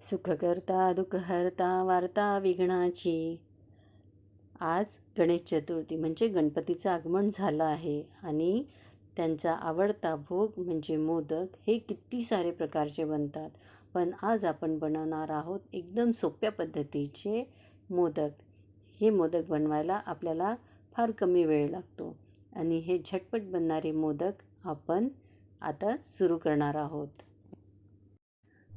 सुखकर्ता दुःखहर्ता वार्ता विघ्नाची. आज गणेश चतुर्थी म्हणजे गणपतीचं आगमन झालं आहे आणि त्यांचा आवडता भोग म्हणजे मोदक हे किती सारे प्रकारचे बनतात. पण आज आपण बनवणार आहोत एकदम सोप्या पद्धतीचे मोदक. हे मोदक बनवायला आपल्याला फार कमी वेळ लागतो आणि हे झटपट बनणारे मोदक आपण आता सुरू करणार आहोत.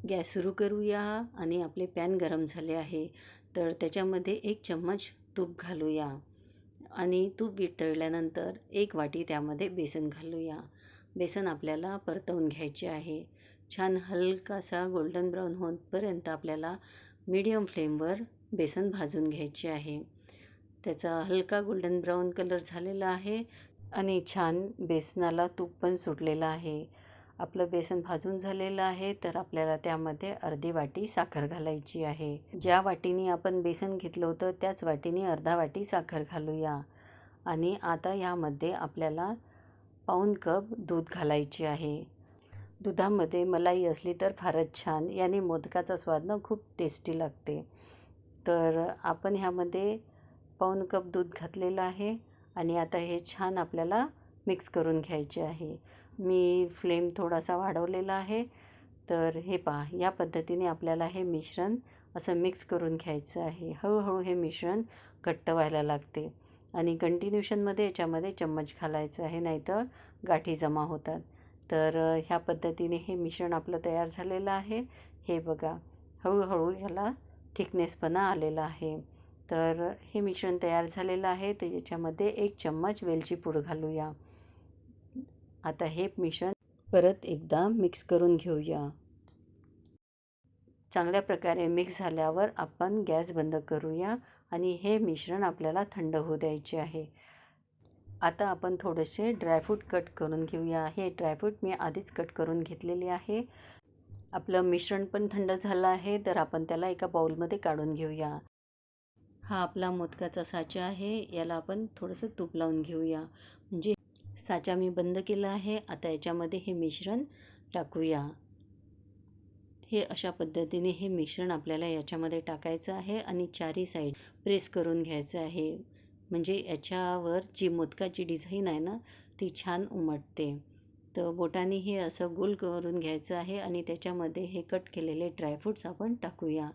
गॅस सुरू करूया आणि आपले पॅन गरम झाले आहे. तर त्याच्यामध्ये एक चम्मच तूप घालूया आणि तूप वितळल्यानंतर एक वाटी त्यामध्ये बेसन घालूया. बेसन आपल्याला परतवून घ्यायचे आहे. छान हलकासा गोल्डन ब्राऊन होतपर्यंत आपल्याला मीडियम फ्लेमवर बेसन भाजून घ्यायचे आहे. त्याचा हलका गोल्डन ब्राऊन कलर झालेला आहे आणि छान बेसनाला तूप पण सुटलेलं आहे. आपलं बेसन भाजून झालेलं आहे तर आपल्याला त्यामध्ये अर्धी वाटी साखर घालायची आहे. ज्या वाटीने आपण बेसन घेतलं होतं त्याच वाटीने अर्धा वाटी साखर घालूया. आणि आता ह्यामध्ये आपल्याला पाऊन कप दूध घालायचे आहे. दुधामध्ये मलाई असली तर फारच छान याने मोदकाचा स्वाद ना खूप टेस्टी लागते. तर आपण ह्यामध्ये पाऊन कप दूध घातलेलं आहे आणि आता हे छान आपल्याला मिक्स करून घ्यायचे आहे. मी फ्लेम थोडासा वाढवलेला आहे. तर हे पहा या पद्धतीने आपल्याला हे मिश्रण असं मिक्स करून घ्यायचं आहे. हळूहळू हे मिश्रण घट्ट व्हायला लागते आणि कंटिन्युशनमध्ये याच्यामध्ये चम्मच घालायचं आहे नाहीतर गाठी जमा होतात. तर ह्या पद्धतीने हे मिश्रण आपलं तयार झालेलं आहे. हे बघा हळूहळू ह्याला थिकनेसपणा आलेला आहे. तर हे मिश्रण तयार झालेलं आहे. तर याच्यामध्ये एक चम्मच वेलची पूड घालूया. आता हे मिश्रण परत एकदा मिक्स करून घेऊया. चांगल्या प्रकारे मिक्स झाल्यावर आपण गॅस बंद करूया आणि हे मिश्रण आपल्याला थंड होऊ द्यायचे आहे. आता आपण थोडेसे ड्रायफ्रूट कट करून घेऊया. हे ड्रायफ्रूट मी आधीच कट करून घेतलेले आहे. आपलं मिश्रण पण थंड झालं आहे तर आपण त्याला एका बाउलमध्ये काढून घेऊया. हा आपला मोदकाचा साचा आहे. याला आपण थोडंसं तूप लावून घेऊया. म्हणजे साचा मी बंद केला आहे. आता याच्यामध्ये हे मिश्रण टाकूया. हे अशा पद्धतीने हे मिश्रण आपल्याला याच्यामध्ये टाकायचं आहे आणि चारी साईड प्रेस करून घ्यायचं आहे. म्हणजे याच्यावर जी मोदकाची डिझाईन आहे ना ती छान उमटते. तर बोटाने हे असं गोल करून घ्यायचं आहे आणि त्याच्यामध्ये हे कट केलेले ड्रायफ्रूट्स आपण टाकूया.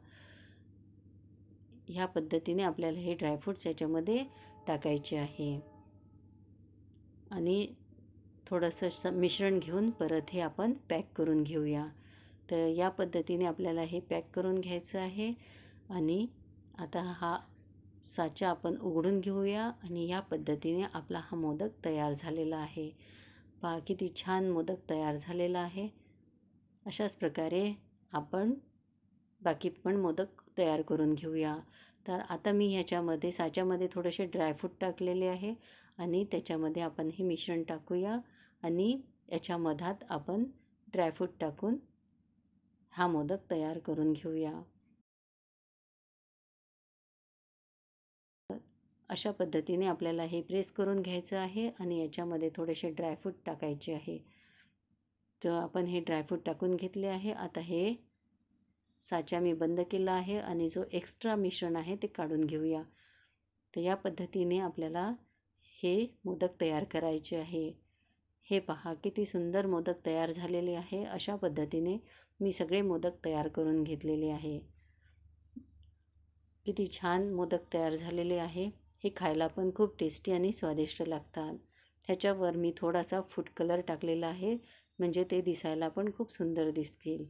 ह्या पद्धतीने आपल्याला हे ड्रायफ्रूट्स याच्यामध्ये टाकायचे आहे. आणि थोडंसं मिश्रण घेऊन परत हे आपण पॅक करून घेऊया. तर या पद्धतीने आपल्याला हे पॅक करून घ्यायचं आहे आणि आता हा साचा आपण उघडून घेऊया आणि या पद्धतीने आपला हा मोदक तयार झालेला आहे. पहा किती छान मोदक तयार झालेला आहे. अशाच प्रकारे आपण बाकी पण मोदक तयार करून घेऊया. तर आता मी ह्याच्यामध्ये साच्यामध्ये थोडेसे ड्रायफ्रूट टाकलेले आहे. आणि त्याच्यामध्ये आपण हे मिश्रण टाकूया आणि याच्या मधात आपण ड्रायफ्रूट टाकून हा मोदक तयार करून घेऊया. अशा पद्धतीने आपल्याला हे प्रेस करून घ्यायचं आहे आणि याच्यामध्ये थोडेसे ड्रायफ्रूट टाकायचे आहे. तर आपण हे ड्रायफ्रूट टाकून घेतले आहे. आता हे साचा मी बंद केला आहे आणि जो एक्स्ट्रा मिश्रण आहे ते काढून घेऊया. तर या पद्धतीने आपल्याला हे मोदक तयार करायचे आहे. हे पहा किती सुंदर मोदक तयार झालेले आहे. अशा पद्धतीने मी सगळे मोदक तयार करून घेतलेले आहे. किती छान मोदक तयार झालेले आहे. हे खायला पण खूप टेस्टी आणि स्वादिष्ट लागतात. ह्याच्यावर मी थोडासा फूड कलर टाकलेला आहे. म्हणजे ते दिसायला पण खूप सुंदर दिसतील.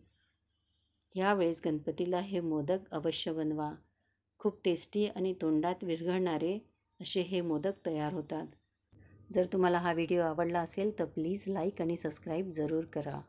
ह्यावेळेस गणपतीला हे मोदक अवश्य बनवा. खूप टेस्टी आणि तोंडात विरघळणारे असे हे मोदक तयार होतात. जर तुम्हाला हा व्हिडिओ आवडला असेल तर प्लीज लाईक आणि सबस्क्राईब जरूर करा.